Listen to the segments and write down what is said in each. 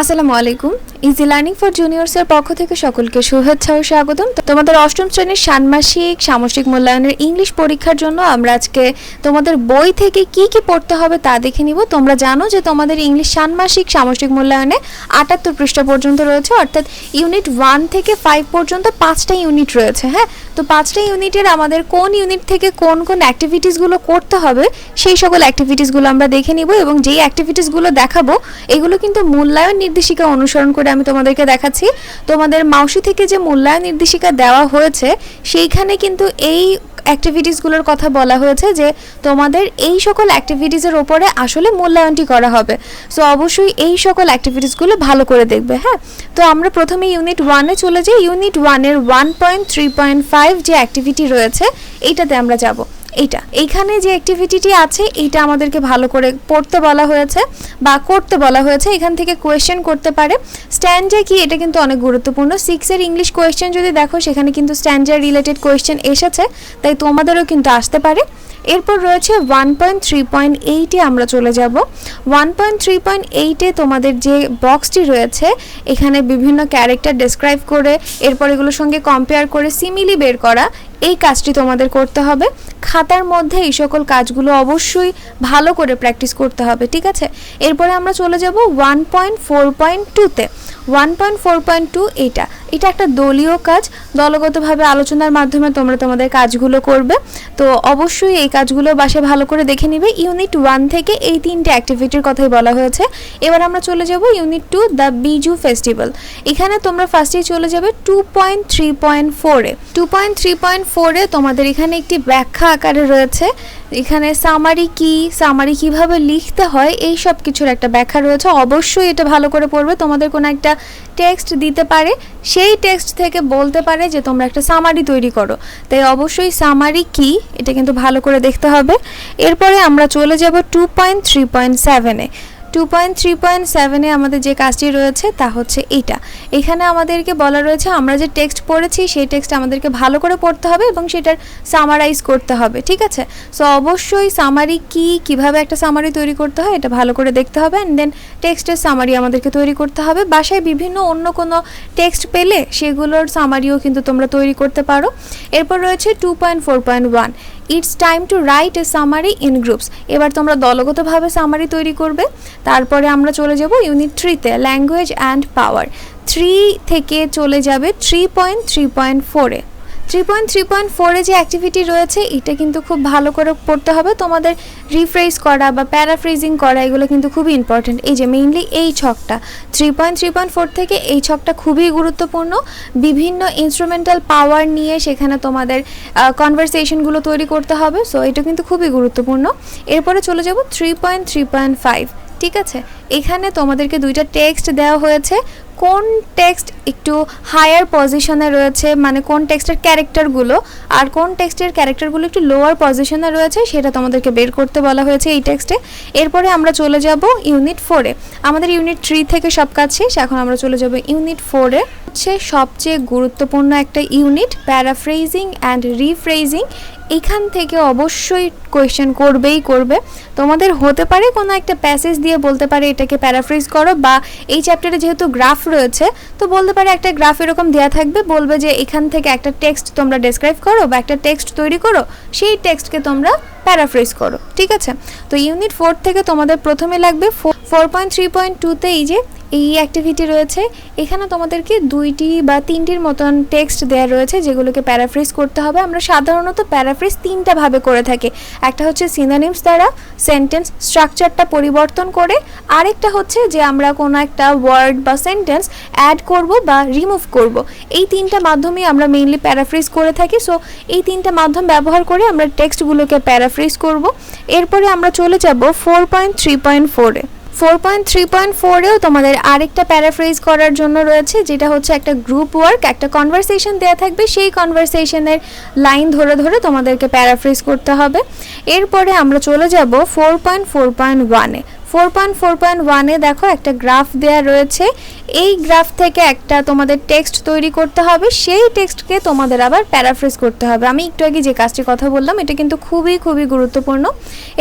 আসসালামু আলাইকুম। Easy learning for জুনিয়র্সের পক্ষ থেকে সকলকে শুভেচ্ছা ও স্বাগতম। তোমাদের অষ্টম শ্রেণির ষান্মাসিক সামষ্টিক মূল্যায়নের ইংলিশ পরীক্ষার জন্য আমরা আজকে তোমাদের বই থেকে কি কি পড়তে হবে তা দেখে নিব। তোমরা জানো যে তোমাদের ইংলিশ ষান্মাসিক সামষ্টিক মূল্যায়নে আটাত্তর পৃষ্ঠা পর্যন্ত রয়েছে, অর্থাৎ ইউনিট ওয়ান থেকে ফাইভ পর্যন্ত পাঁচটা ইউনিট রয়েছে হ্যাঁ? তো পাঁচটা ইউনিটের আমাদের কোন ইউনিট থেকে কোন কোন অ্যাক্টিভিটিসগুলো করতে হবে, সেই সকল অ্যাক্টিভিটিসগুলো আমরা দেখে নিব এবং যেই অ্যাক্টিভিটিসগুলো দেখাবো, এগুলো কিন্তু মূল্যায়ন নির্দেশিকা অনুসরণ করে আমি তোমাদেরকে দেখাচ্ছি। তোমাদের মাউসি থেকে যে মূল্যায়ন নির্দেশিকা দেওয়া হয়েছে, সেইখানে কিন্তু এই অ্যাক্টিভিটিসগুলোর কথা বলা হয়েছে যে তোমাদের এই সকল অ্যাক্টিভিটিসের ওপরে আসলে মূল্যায়নটি করা হবে। সো অবশ্যই এই সকল অ্যাক্টিভিটিসগুলো ভালো করে দেখবে হ্যাঁ? তো আমরা প্রথমে ইউনিট ওয়ানে চলে যাই। ইউনিট ওয়ানের one point three point five যে অ্যাক্টিভিটি রয়েছে, এইটাতে আমরা যাব। এইটা। এইখানে যে অ্যাক্টিভিটিটি আছে, এইটা আমাদেরকে ভালো করে পড়তে বলা হয়েছে বা করতে বলা হয়েছে। এখান থেকে কোয়েশ্চেন করতে পারে। স্ট্যান্ডে কি, এটা কিন্তু অনেক গুরুত্বপূর্ণ। সিক্সের ইংলিশ কোয়েশ্চেন যদি দেখো, সেখানে কিন্তু স্ট্যান্ডার রিলেটেড কোয়েশ্চেন এসেছে, তাই তোমাদেরও কিন্তু আসতে পারে। এরপর রয়েছে ওয়ান পয়েন্ট থ্রি পয়েন্ট এইটে আমরা চলে যাব। ওয়ান পয়েন্ট থ্রি পয়েন্ট এইটে তোমাদের যে বক্সটি রয়েছে, এখানে বিভিন্ন ক্যারেক্টার ডেসক্রাইব করে, এরপর এগুলোর সঙ্গে কম্পেয়ার করে সিমিলি বের করা এই কাজটি তোমাদের করতে হবে। খাতার মধ্যে এই সকল কাজগুলো অবশ্যই ভালো করে প্র্যাকটিস করতে হবে, ঠিক আছে? এরপরে আমরা চলে যাব ওয়ান পয়েন্ট ফোর পয়েন্ট টুতে one point four point two এটা। এটা একটা দলীয় কাজ। দলগতভাবে আলোচনার মাধ্যমে তোমরা তোমাদের কাজগুলো করবে। তো অবশ্যই এই কাজগুলো বাসে ভালো করে দেখে নিবে। ইউনিট ওয়ান থেকে এই তিনটে অ্যাক্টিভিটির কথাই বলা হয়েছে। এবার আমরা চলে যাব unit two the Biju festival এখানে তোমরা ফার্স্টেই চলে যাবে টু পয়েন্ট থ্রি পয়েন্ট ফোরে টু পয়েন্ট থ্রি পয়েন্ট ফোরে তোমাদের এখানে একটি ব্যাখ্যা আকারে রয়েছে। এখানে সামারি কি সামারি কীভাবে লিখতে হয়, এই সব কিছুর একটা ব্যাখ্যা রয়েছে। অবশ্যই এটা ভালো করে পড়বে, তোমাদের কোনো একটা টেক্সট দিতে পারে, সেই টেক্সট থেকে বলতে পারে যে তোমরা একটা সামারি তৈরি করো। তাই অবশ্যই সামারি কি, এটা কিন্তু ভালো করে দেখতে হবে। এরপরে আমরা চলে যাব টু পয়েন্ট থ্রি পয়েন্ট সেভেনে টু পয়েন্ট থ্রি পয়েন্ট সেভেনে আমাদের যে কাজটি রয়েছে তা হচ্ছে এইটা। এখানে আমাদেরকে বলা রয়েছে, আমরা যে টেক্সট পড়েছি, সেই টেক্সট আমাদেরকে ভালো করে পড়তে হবে এবং সেটার সামারাইজ করতে হবে, ঠিক আছে? সো অবশ্যই সামারি কি, কীভাবে একটা সামারি তৈরি করতে হয়, এটা ভালো করে দেখতে হবে অ্যান্ড দেন টেক্সটের সামারি আমাদেরকে তৈরি করতে হবে। বাসায় বিভিন্ন অন্য কোনো টেক্সট পেলে সেগুলোর সামারিও কিন্তু তোমরা তৈরি করতে পারো। এরপর রয়েছে two point four point one it's time to write a summary in groups এবার তোমরা দলগতভাবে সামারি তৈরি করবে। তারপরে আমরা চলে যাব ইউনিট থ্রিতে ল্যাঙ্গুয়েজ অ্যান্ড পাওয়ার থ্রি থেকে চলে যাবে থ্রি পয়েন্ট থ্রি পয়েন্ট ফোরে থ্রি পয়েন্ট থ্রি পয়েন্ট ফোরে যে অ্যাক্টিভিটি রয়েছে, এটা কিন্তু খুব ভালো করে পড়তে হবে। তোমাদের রিফ্রেজ করা বা প্যারাফ্রেজিং করা, এগুলো কিন্তু খুবই ইম্পর্টেন্ট এই যে মেইনলি এই ছকটা three point three point four থেকে এই ছকটা খুবই গুরুত্বপূর্ণ। বিভিন্ন ইনস্ট্রুমেন্টাল পাওয়ার নিয়ে সেখানে তোমাদের কনভারসেশনগুলো তৈরি করতে হবে। সো এটা কিন্তু খুবই গুরুত্বপূর্ণ। এরপরে চলে যাব three point three point five ঠিক আছে? এখানে তোমাদেরকে দুইটা টেক্সট দেওয়া হয়েছে। কোন টেক্সট একটু হায়ার পজিশনে রয়েছে মানে কোন টেক্সটের ক্যারেক্টারগুলো আর কোন টেক্সটের ক্যারেক্টারগুলো একটু লোয়ার পজিশনে রয়েছে, সেটা তোমাদেরকে বের করতে বলা হয়েছে এই টেক্সটে এরপরে আমরা চলে যাব ইউনিট ফোরে আমাদের ইউনিট থ্রি থেকে সব কাজ শেষ, এখন আমরা চলে যাব ইউনিট ফোরে হচ্ছে সবচেয়ে গুরুত্বপূর্ণ একটা ইউনিট প্যারাফ্রেজিং অ্যান্ড রিফ্রেজিং এখান থেকে অবশ্যই কোয়েশ্চেন করবেই করবে। তোমাদের হতে পারে কোনো একটা প্যাসেজ দিয়ে বলতে পারে এটাকে প্যারাফ্রিজ করো বা এই চ্যাপ্টারে যেহেতু গ্রাফ রয়েছে, তো বলতে পারে একটা গ্রাফ এরকম দেওয়া থাকবে, বলবে যে এখান থেকে একটা টেক্সট তোমরা ডেসক্রাইব করো বা একটা টেক্সট তৈরি করো, সেই টেক্সটকে তোমরা প্যারাফ্রেজ করো, ঠিক আছে? তো ইউনিট ফোর থেকে তোমাদের প্রথমে লাগবে ফোর পয়েন্ট থ্রি পয়েন্ট টুতে এই যে এই অ্যাক্টিভিটি রয়েছে। এখানে তোমাদেরকে দুইটি বা তিনটির মতন টেক্সট দেওয়া রয়েছে, যেগুলোকে প্যারাফ্রেজ করতে হবে। আমরা সাধারণত প্যারাফ্রেজ তিনটা ভাবে করে থাকি। একটা হচ্ছে সিনানিমস দ্বারা সেন্টেন্স স্ট্রাকচারটা পরিবর্তন করে। আরেকটা হচ্ছে যে আমরা কোনো একটা ওয়ার্ড বা সেন্টেন্স অ্যাড করব বা রিমুভ করব। এই তিনটা মাধ্যমেই আমরা মেইনলি প্যারাফ্রেজ করে থাকি। সো এই তিনটা মাধ্যম ব্যবহার করে আমরা টেক্সটগুলোকে প্যারাফ্রেজ করব। এরপরে আমরা চলে যাব ফোর পয়েন্ট থ্রি পয়েন্ট ফোরে ফোর পয়েন্ট থ্রি পয়েন্ট ফোরেও তোমাদের আরেকটা প্যারাফ্রেজ করার জন্য রয়েছে, যেটা হচ্ছে একটা গ্রুপ ওয়ার্ক একটা কনভারসেশন দেওয়া থাকবে। সেই কনভারসেশনের লাইন ধরে ধরে তোমাদেরকে প্যারাফ্রেজ করতে হবে। এরপরে আমরা চলে যাব ফোর পয়েন্ট ফোর পয়েন্ট ওয়ানে ফোর পয়েন্ট ফোর পয়েন্ট ওয়ানে দেখো একটা গ্রাফ দেওয়া রয়েছে। এই গ্রাফ থেকে একটা তোমাদের টেক্সট তৈরি করতে হবে। সেই টেক্সটকে তোমাদের আবার প্যারাফ্রেজ করতে হবে। আমি একটু আগে যে কাজটি কথা বললাম, এটা কিন্তু খুবই খুবই গুরুত্বপূর্ণ।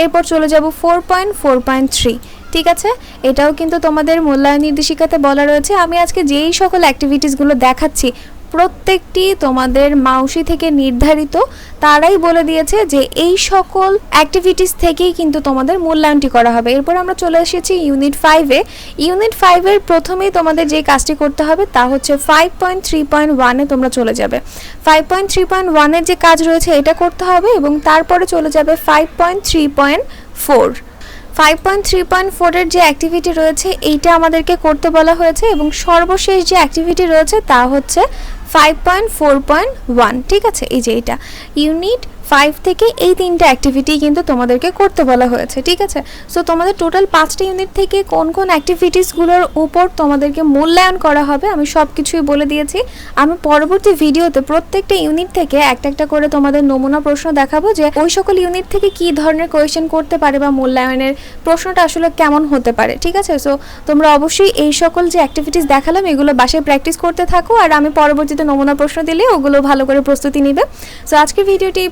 এরপর চলে যাব four point four point three. ঠিক আছে? এটাও কিন্তু তোমাদের মূল্যায়ন নির্দেশিকাতে বলা রয়েছে। আমি আজকে যেই সকল অ্যাক্টিভিটিসগুলো দেখাচ্ছি, প্রত্যেকটি তোমাদের মাউসি থেকে নির্ধারিত, তারাই বলে দিয়েছে যে এই সকল অ্যাক্টিভিটিস থেকেই কিন্তু তোমাদের মূল্যায়নটি করা হবে। এরপর আমরা চলে এসেছি ইউনিট ফাইভে ইউনিট ফাইভের প্রথমেই তোমাদের যে কাজটি করতে হবে, তা হচ্ছে ফাইভ পয়েন্ট থ্রি পয়েন্ট ওয়ানে তোমরা চলে যাবে। ফাইভ পয়েন্ট থ্রি পয়েন্ট ওয়ানের যে কাজ রয়েছে, এটা করতে হবে এবং তারপরে চলে যাবে five point three point four five point three point ফোরের যে অ্যাক্টিভিটি রয়েছে এইটা আমাদেরকে করতে বলা হয়েছে এবং সর্বশেষ যে অ্যাক্টিভিটি রয়েছে তা হচ্ছে five point four point one ঠিক আছে এই যে এইটা ইউনিট ফাইভ থেকে এই তিনটা অ্যাক্টিভিটি কিন্তু তোমাদেরকে করতে বলা হয়েছে, ঠিক আছে? সো তোমাদের টোটাল পাঁচটা ইউনিট থেকে কোন কোন অ্যাক্টিভিটিসগুলোর উপর তোমাদেরকে মূল্যায়ন করা হবে, আমি সব কিছুই বলে দিয়েছি। আমি পরবর্তী ভিডিওতে প্রত্যেকটা ইউনিট থেকে একটা একটা করে তোমাদের নমুনা প্রশ্ন দেখাবো যে ওই সকল ইউনিট থেকে কি ধরনের কোয়েশ্চেন করতে পারে বা মূল্যায়নের প্রশ্নটা আসলে কেমন হতে পারে, ঠিক আছে? সো তোমরা অবশ্যই এই সকল যে অ্যাক্টিভিটিস দেখালাম, এগুলো বাসায় প্র্যাকটিস করতে থাকো, আর আমি পরবর্তীতে নমুনা প্রশ্ন দিলে ওগুলো ভালো করে প্রস্তুতি নিবে। সো আজকের ভিডিওটি এই